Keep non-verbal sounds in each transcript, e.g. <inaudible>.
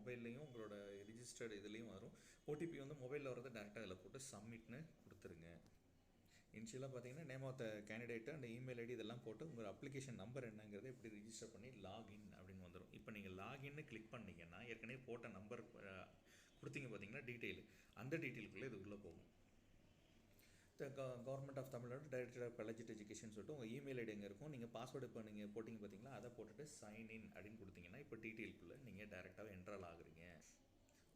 மொபைல்லையும் உங்களோட ரிஜிஸ்டர்டு இதுலேயும் வரும். ஓடிபி வந்து மொபைலில் வரதை டேரெக்டாக அதில் போட்டு சப்மிட்னு கொடுத்துருங்க. இனிஷியலாக பார்த்தீங்கன்னா நேம் ஆஃப் த கேண்டிடேட்டு அந்த இமெயில் ஐடி இதெல்லாம் போட்டு உங்கள் அப்ளிகேஷன் நம்பர் என்னங்கிறத எப்படி ரிஜிஸ்டர் பண்ணி லாகின் அப்படின்னு வந்துடும் இப்போ நீங்கள் லாகின்னு கிளிக் பண்ணீங்கன்னா ஏற்கனவே போட்ட நம்பர் கொடுத்தீங்க பார்த்தீங்கன்னா டீட்டெயில் அந்த டீட்டெயிலுக்குள்ளே இது உள்ளே போகும். Government of Tamil Nadu director of college education சொல்லிட்டு உங்கள் இமெயில் ஐடி எங்கே இருக்கும்? நீங்கள் பாஸ்வேர்டு இப்போ நீங்கள் போட்டிங்க பார்த்தீங்களா அதை போட்டுட்டு சைன் இன் அப்படின்னு கொடுத்தீங்கன்னா இப்போ டீட்டெயிலுக்குள்ளே நீங்கள் டேரெக்டாக என்ட்ரால் ஆகுறீங்க.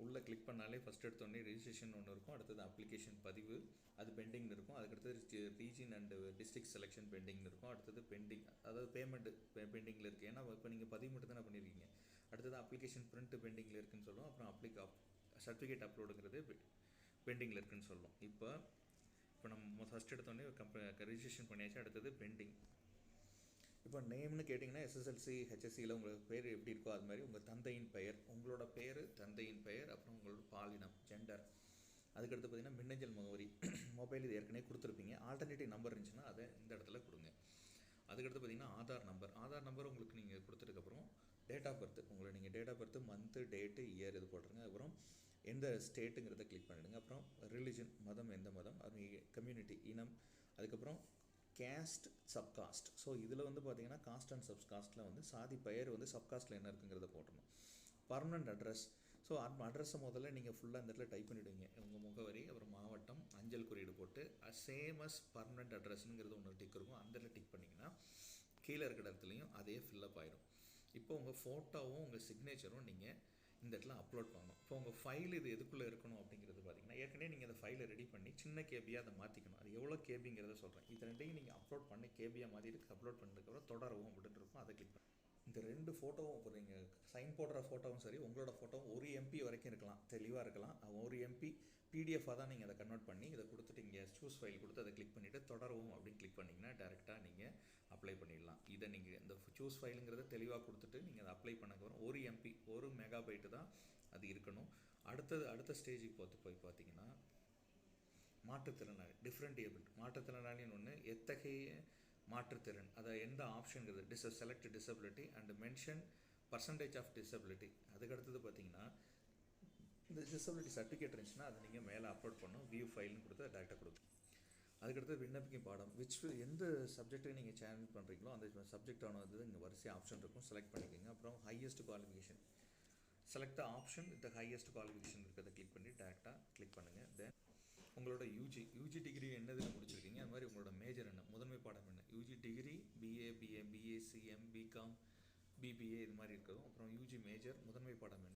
உள்ளே கிளிக் பண்ணாலே ஃபஸ்ட் எடுத்தோடனே ரிஜிஸ்ட்ரேஷன் ஒன்று இருக்கும். அடுத்தது அப்ளிகேஷன் பதிவு அது பெண்டிங்னு இருக்கும். அதுக்கடுத்தது ரீஜன் அண்டு டிஸ்ட்ரிக்ட் செலெக்ஷன் பெண்டிங்னு இருக்கும். அடுத்தது பெண்டிங் அதாவது பேமெண்ட் பெண்டிங்கில் இருக்குது ஏன்னா இப்போ நீங்கள் பதிவு மட்டும் தானே பண்ணியிருக்கீங்க அடுத்தது அப்ளிகேஷன் பிரிண்ட் பெண்டிங்கில் இருக்குன்னு சொல்லுவோம் அப்புறம் அப்ளிகா சர்டிஃபிகேட் அப்லோடுங்கிறது பெண்டிங்கில் இருக்குன்னு சொல்லும். இப்போ இப்போ நம்ம ஃபஸ்ட் எடுத்தோடனே கம்ப ரிஜிஸ்ட்ரேஷன் பண்ணியாச்சு அடுத்தது பெண்டிங் இப்போ நேம்னு கேட்டிங்கன்னா எஸ்எஸ்எல்சி ஹெச்எஸ்சியில் உங்களுக்கு பேர் எப்படி இருக்கோ அது மாதிரி உங்கள் தந்தையின் பெயர் உங்களோட பேர் தந்தையின் பெயர் அப்புறம் உங்களோட பாலினம் ஜெண்டர் அதுக்கடுத்து பார்த்தீங்கன்னா மின்னஞ்சல் முகவரி <clears throat> மொபைல் இது ஏற்கனவே கொடுத்துருப்பீங்க. ஆல்டர்னேட்டிவ் நம்பர் இருந்துச்சுன்னா அதை இந்த இடத்துல கொடுங்க. அதுக்கடுத்து பார்த்தீங்கன்னா ஆதார் நம்பர் ஆதார் நம்பர் உங்களுக்கு நீங்கள் கொடுத்ததுக்கப்புறம் டேட் ஆஃப் பர்த் உங்களை நீங்கள் date of birth month date year இது போட்டுருங்க. அப்புறம் எந்த ஸ்டேட்டுங்கிறத கிளிக் பண்ணிவிடுங்க அப்புறம் ரிலிஜன் மதம் எந்த மதம் அது கம்யூனிட்டி இனம் அதுக்கப்புறம் கேஸ்ட் சப்காஸ்ட் ஸோ இதில் வந்து பார்த்தீங்கன்னா காஸ்ட் அண்ட் சப்காஸ்ட்டில் வந்து சாதி பெயர் வந்து சப்காஸ்ட்டில் என்ன இருக்குங்கிறத போட்டணும் பர்மனண்ட் அட்ரஸ் ஸோ அட் அட்ரஸை முதல்ல நீங்கள் ஃபுல்லாக இந்த இடத்துல டைப் பண்ணிவிடுவீங்க உங்கள் முகவரி அப்புறம் மாவட்டம் அஞ்சல் குறியீடு போட்டு சேம் அஸ் பர்மனண்ட் அட்ரஸ்ங்கிறது ஒன்று டிக் இருக்கும். அந்த இடத்துல டிக் பண்ணிங்கன்னா கீழே இருக்கிற இடத்துலையும் அதே ஃபில்லப் ஆயிடும் இப்போ உங்கள் ஃபோட்டோவும் உங்கள் சிக்னேச்சரும் நீங்கள் இந்த இடத்துல அப்லோட் பண்ணணும். இப்போ உங்கள் ஃபைல் இது எதுக்குள்ளே இருக்கணும் அப்படிங்கிறது பார்த்தீங்கன்னா ஏற்கனவே நீங்கள் அந்த ஃபைலை ரெடி பண்ணி சின்ன கேபியாக அதை மாற்றிக்கணும் அது எவ்வளோ கேபிங்கிறத சொல்கிறேன் இது ரெண்டையும் நீங்கள் அப்லோட் பண்ணி கேபியாக மாற்றிட்டு அப்லோட் பண்ணதுக்கப்புறம் தொடரவும் அப்படின்னு இருக்கும். அதை கிளிக் பண்ணி. இந்த ரெண்டு ஃபோட்டோவும் இப்போ நீங்கள் சைன் போடுற ஃபோட்டோவும் சரி உங்களோட ஃபோட்டோவும் ஒரு எம்பி வரைக்கும் இருக்கலாம். தெளிவாக இருக்கலாம். ஒரு எம்பி பிடிஎஃபாக தான் நீங்கள் அதை கன்வெர்ட் பண்ணி இதை கொடுத்துட்டு இங்கே சூஸ் ஃபைல் கொடுத்து அதை கிளிக் பண்ணிவிட்டு தொடரவும் அப்படின்னு கிளிக் பண்ணிங்கன்னா டேரெக்டாக நீங்கள் அப்ளை பண்ணிடலாம். இதை நீங்கள் இந்த சூஸ் ஃபைலுங்கிறத தெளிவாக கொடுத்துட்டு நீங்கள் அதை அப்ளை பண்ணக்கப்புறம் ஒரு எம்பி ஒரு மெகாபைட்டு தான் அது இருக்கணும். அடுத்தது அடுத்த ஸ்டேஜுக்கு பார்த்து போய் பார்த்தீங்கன்னா மாற்றுத்திறனாளி டிஃப்ரெண்ட் ஏபிள் மாற்றுத்திறனாளின்னு ஒன்று எத்தகைய மாற்றுத்திறன் அதை எந்த ஆப்ஷனுங்கிறது டிஸ் select disability and mention percentage of disability அதுக்கடுத்தது பார்த்தீங்கன்னா இந்த டிசபிலிட்டி சர்டிஃபிகேட் இருந்துச்சுன்னா அதை நீங்கள் மேலே அப்லோட் பண்ணும் வியூ ஃபைல்னு கொடுத்து டேரெக்டாக கொடுக்கும் அதுக்கடுத்து விண்ணப்பிக்கும் பாடம் விச் எந்த சப்ஜெக்ட்டுக்கு நீங்கள் சேனல் பண்ணுறீங்களோ அந்த சப்ஜெக்டானது இங்கே வரிசை ஆப்ஷன் இருக்கும் செலக்ட் பண்ணிக்கோங்க. அப்புறம் highest qualification select the option with highest qualification இருக்கிறத கிளிக் பண்ணி டேரெக்டாக கிளிக் பண்ணுங்கள் தென் உங்களோட யூஜி யூஜி டிகிரி என்னதில் முடிச்சிருக்கீங்க. அது மாதிரி உங்களோட மேஜர் என்ன? முதன்மை பாடம் என்ன? UG degree BA BA பிஏசிஎம் BCom BBA இது மாதிரி இருக்கிறதும். அப்புறம் யூஜி மேஜர் முதன்மை பாடம் என்ன?